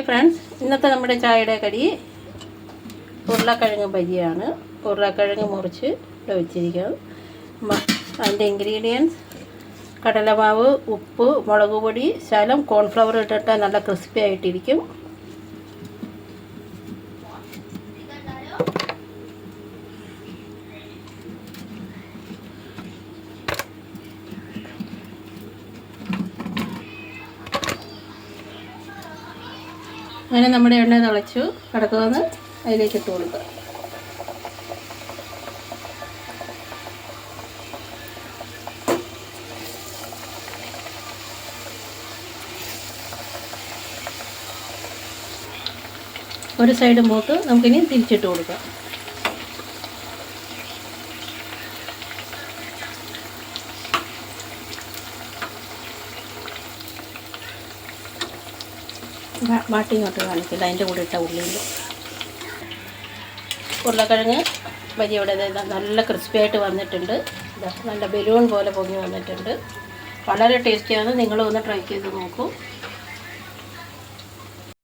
Hi friends ഇന്നത്തെ നമ്മുടെ ചായയുടെ കടി ഉരുളക്കിഴങ്ങ് ബജിയാണ്. ഉരുളക്കിഴങ്ങ് മുറിച്ച് ഇവിടെ വെച്ചിരിക്കുന്നത് അതിന്റെ ഇൻഗ്രീഡിയൻസ് കടലമാവ് ഉപ്പ് മുളക് പൊടി ശലം കോൺഫ്ലവർ ഇട്ടിട്ട് നല്ല ക്രിസ്പി ആയിട്ടിരിക്കും. അങ്ങനെ നമ്മുടെ എണ്ണ തിളച്ചു. കടക്കുമെന്ന് അതിലേക്ക് ഇട്ട് കൊടുക്കുക. ഒരു സൈഡ് മൂത്ത് നമുക്കിനി തിരിച്ചിട്ട് കൊടുക്കാം. വാട്ടി ഇങ്ങോട്ട് കാണിക്കില്ല അതിന്റെ കൂടെ ഇട്ട ഉള്ളിയിൽ ഉരുളക്കിഴങ്ങ് വലിയ ഇവിടെ നല്ല ക്രിസ്പി ആയിട്ട് വന്നിട്ടുണ്ട്. നല്ല ബലൂൺ പോലെ പൊങ്ങി വന്നിട്ടുണ്ട്. വളരെ ടേസ്റ്റിയാണ് നിങ്ങളും ഒന്ന് ട്രൈ ചെയ്ത് നോക്കൂ.